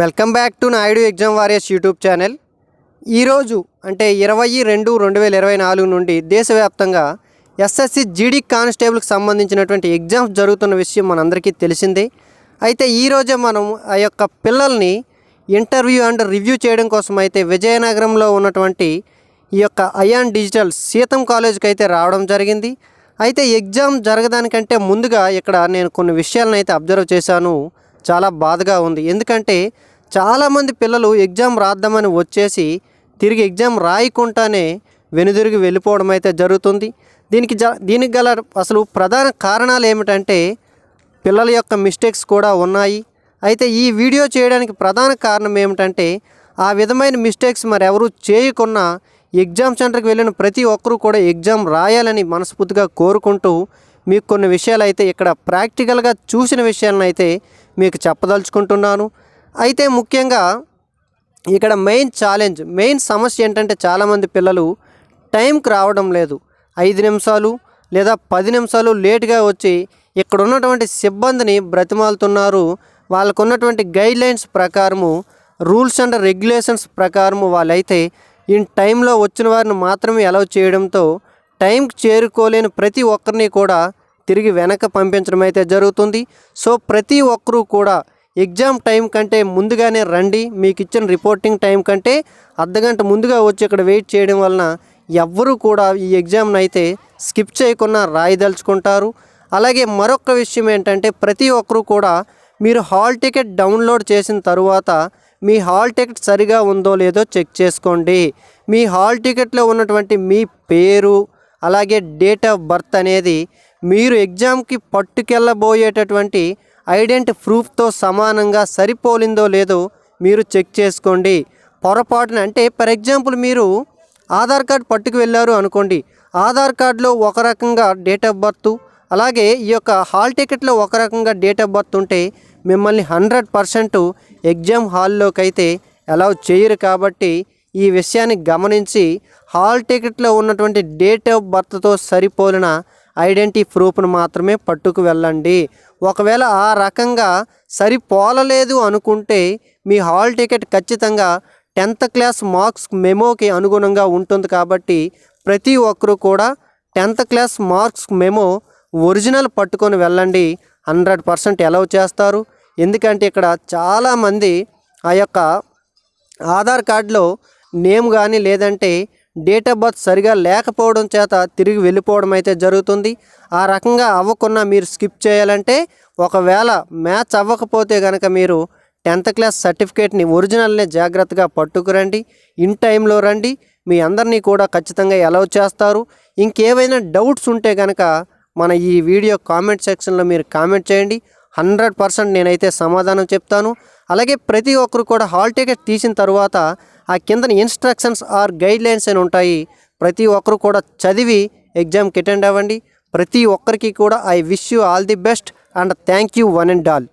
Welcome back to Naidu exam warriors YouTube channel. ఈరోజు అంటే ఇరవై రెండు రెండు వేల ఇరవై నాలుగు నుండి దేశవ్యాప్తంగా ఎస్ఎస్సి జీడీ కానిస్టేబుల్కి సంబంధించినటువంటి ఎగ్జామ్స్ జరుగుతున్న విషయం మనందరికీ తెలిసిందే. అయితే ఈరోజే మనం ఆ యొక్క పిల్లల్ని ఇంటర్వ్యూ అండ్ రివ్యూ చేయడం కోసం అయితే విజయనగరంలో ఉన్నటువంటి ఈ యొక్క అయాన్ డిజిటల్ సీతం కాలేజ్కి అయితే రావడం జరిగింది. అయితే ఎగ్జామ్ జరగడానికంటే ముందుగా ఇక్కడ నేను కొన్ని విషయాలను అయితే అబ్జర్వ్ చేశాను. చాలా బాధగా ఉంది. ఎందుకంటే చాలామంది పిల్లలు ఎగ్జామ్ రాద్దామని వచ్చేసి తిరిగి ఎగ్జామ్ రాయకుండానే వెనుదిరిగి వెళ్ళిపోవడం అయితే జరుగుతుంది. దీనికి జ దీనికి గల అసలు ప్రధాన కారణాలు ఏమిటంటే పిల్లల యొక్క మిస్టేక్స్ కూడా ఉన్నాయి. అయితే ఈ వీడియో చేయడానికి ప్రధాన కారణం ఏమిటంటే ఆ విధమైన మిస్టేక్స్ మరి ఎవరు చేయకున్నా ఎగ్జామ్ సెంటర్కి వెళ్ళిన ప్రతి ఒక్కరూ కూడా ఎగ్జామ్ రాయాలని మనస్ఫూర్తిగా కోరుకుంటూ మీకు కొన్ని విషయాలు అయితే ఇక్కడ ప్రాక్టికల్గా చూసిన విషయాలను అయితే మీకు చెప్పదలుచుకుంటున్నాను. అయితే ముఖ్యంగా ఇక్కడ మెయిన్ ఛాలెంజ్ మెయిన్ సమస్య ఏంటంటే చాలామంది పిల్లలు టైంకి రావడం లేదు. ఐదు నిమిషాలు లేదా పది నిమిషాలు లేట్గా వచ్చి ఇక్కడ ఉన్నటువంటి సిబ్బందిని బ్రతిమాలుతున్నారు. వాళ్ళకు ఉన్నటువంటి గైడ్లైన్స్ ప్రకారము రూల్స్ అండ్ రెగ్యులేషన్స్ ప్రకారము వాళ్ళైతే ఇన్ టైంలో వచ్చిన వారిని మాత్రమే అలౌ చేయడంతో టైంకి చేరుకోలేని ప్రతి ఒక్కరిని కూడా తిరిగి వెనక పంపించడం అయితే జరుగుతుంది. సో ప్రతి ఒక్కరూ కూడా ఎగ్జామ్ టైం కంటే ముందుగానే రండి. మీకు ఇచ్చిన రిపోర్టింగ్ టైం కంటే అర్ధగంట ముందుగా వచ్చి ఇక్కడ వెయిట్ చేయడం వలన ఎవ్వరూ కూడా ఈ ఎగ్జామ్ను అయితే స్కిప్ చేయకుండా రాయదలుచుకుంటారు. అలాగే మరొక విషయం ఏంటంటే ప్రతి ఒక్కరూ కూడా మీరు హాల్ టికెట్ డౌన్లోడ్ చేసిన తరువాత మీ హాల్ టికెట్ సరిగా ఉందో లేదో చెక్ చేసుకోండి. మీ హాల్ టికెట్లో ఉన్నటువంటి మీ పేరు అలాగే డేట్ ఆఫ్ బర్త్ అనేది మీరు ఎగ్జామ్కి పట్టుకెళ్ళబోయేటటువంటి ఐడెంటి ప్రూఫ్తో సమానంగా సరిపోలిందో లేదో మీరు చెక్ చేసుకోండి. పొరపాటున అంటే ఫర్ ఎగ్జాంపుల్ మీరు ఆధార్ కార్డ్ పట్టుకు వెళ్ళారు అనుకోండి. ఆధార్ కార్డులో ఒక రకంగా డేట్ ఆఫ్ బర్త్ అలాగే ఈ యొక్క హాల్ టికెట్లో ఒక రకంగా డేట్ ఆఫ్ బర్త్ ఉంటే మిమ్మల్ని హండ్రెడ్ పర్సెంట్ ఎగ్జామ్ హాల్లోకి అయితే అలౌ చేయరు కాబట్టి ఈ విషయాన్ని గమనించి హాల్ టికెట్లో ఉన్నటువంటి డేట్ ఆఫ్ బర్త్తో సరిపోలిన ఐడెంటిటీ ప్రూఫ్ను మాత్రమే పట్టుకు వెళ్ళండి. ఒకవేళ ఆ రకంగా సరిపోలలేదు అనుకుంటే మీ హాల్ టికెట్ ఖచ్చితంగా టెన్త్ క్లాస్ మార్క్స్ మెమోకి అనుగుణంగా ఉంటుంది కాబట్టి ప్రతి ఒక్కరూ కూడా tenth class marks memo original పట్టుకొని వెళ్ళండి. హండ్రెడ్ పర్సెంట్ ఎలవ్ చేస్తారు. ఎందుకంటే ఇక్కడ చాలామంది ఆ యొక్క ఆధార్ కార్డులో నేమ్ కానీ లేదంటే డేట్ ఆఫ్ బర్త్ సరిగా లేకపోవడం చేత తిరిగి వెళ్ళిపోవడం అయితే జరుగుతుంది. ఆ రకంగా అవ్వకుండా మీరు స్కిప్ చేయాలంటే ఒకవేళ మ్యాచ్ అవ్వకపోతే కనుక మీరు టెన్త్ క్లాస్ సర్టిఫికేట్ని ఒరిజినల్ని జాగ్రత్తగా పట్టుకురండి. ఇన్ టైంలో రండి. మీ అందరినీ కూడా ఖచ్చితంగా అలౌ చేస్తారు. ఇంకేవైనా డౌట్స్ ఉంటే కనుక మన ఈ వీడియో కామెంట్ సెక్షన్లో మీరు కామెంట్ చేయండి. హండ్రెడ్ పర్సెంట్ నేనైతే సమాధానం చెప్తాను. అలాగే ప్రతి ఒక్కరు కూడా హాల్ టికెట్ తీసిన తర్వాత ఆ కింద ఇన్స్ట్రక్షన్స్ ఆర్ గైడ్ లైన్స్ అని ఉంటాయి. ప్రతి ఒక్కరు కూడా చదివి ఎగ్జామ్కి అటెండ్ అవ్వండి. ప్రతి ఒక్కరికి కూడా I wish you all the best and thank you one and all.